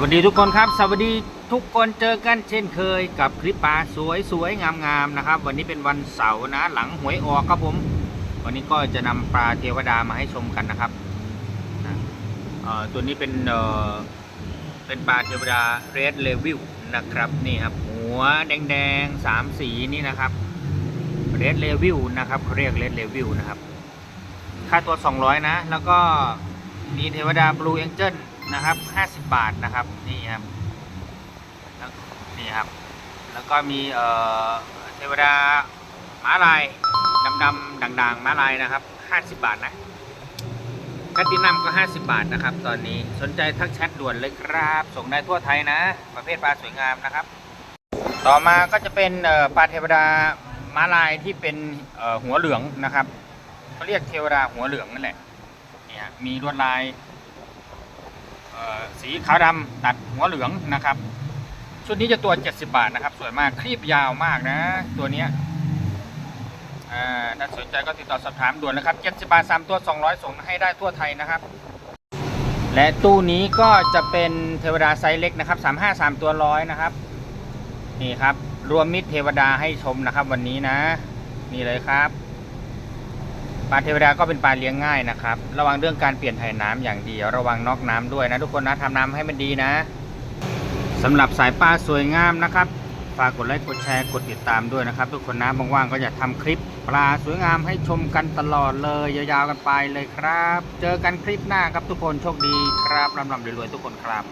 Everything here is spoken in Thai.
วัสดีทุกคนครับ สวัสดีทุกคนเจอกันเช่นเคยกับคลิปปลาสวยสวยๆงามๆนะครับ วันนี้เป็นวันเสาร์นะ หลังหวยออกครับผม วันนี้ก็จะนำปลาเทวดามาให้ชมกันนะครับตัวนี้เป็นเอ่อเป็นปลาเทวดาเรดเลวิลนะครับนี่ครับ หัวแดงๆสามสีนี่นะครับเรดเลวิลนะครับเขาเรียกเรดเลวิลนะครับ ค่าตัว 200 นะ แล้วก็มีเทวดาบลูเอ็นเจิล นะครับ50บาทนะครับนี่ครับนี่ครับ แล้วก็มีเอ่อเทวดาม้าลายดำๆด่างๆม้าลายนะครับ50บาทนะแพตตินัมก็ 50 บาทนะครับ ตอนนี้สนใจทักแชทด่วนเลยครับ ส่งได้ทั่วไทยนะ ประเภทปลาสวยงามนะครับ ต่อมาก็จะเป็นปลาเทวดาม้าลายที่เป็นหัวเหลืองนะครับเขาเรียกเทวดาหัวเหลืองนั่นแหละเนี่ยมีลวดลาย สีขาวดำตัดหัวเหลืองนะครับชุดนี้จะตัว 70 บาทนะครับ สวยมากครีบยาวมากนะ ตัวนี้น่าถ้าสนใจก็ติดต่อสอบถามด่วนนะครับ 70 บาท 3 ตัว 200 ส่งให้ได้ทั่วไทยนะครับ และตู้นี้ก็จะเป็นเทวดาไซส์เล็กนะครับ 35 3 ตัวร้อยนะครับ นี่ครับ รวมมิตรเทวดาให้ชมนะครับ วันนี้นะ นี่เลยครับ ปลาเทวดาก็เป็นปลาเลี้ยงง่ายนะครับ ระวังเรื่องการเปลี่ยนถ่ายน้ำอย่างเดียวระวังนอกน้ำด้วยนะทุกคนนะทำน้ำให้มันดีนะสำหรับสายปลาสวยงามนะครับฝากกดไลค์กดแชร์กดติดตามด้วยนะครับ ทุกคนนะว่างๆก็จะทำคลิป ปลาสวยงามให้ชมกันตลอดเลย ยาวๆกันไปเลยครับ เจอกันคลิปหน้าครับทุกคนโชคดีครับร่ำๆรวยๆทุกคนครับ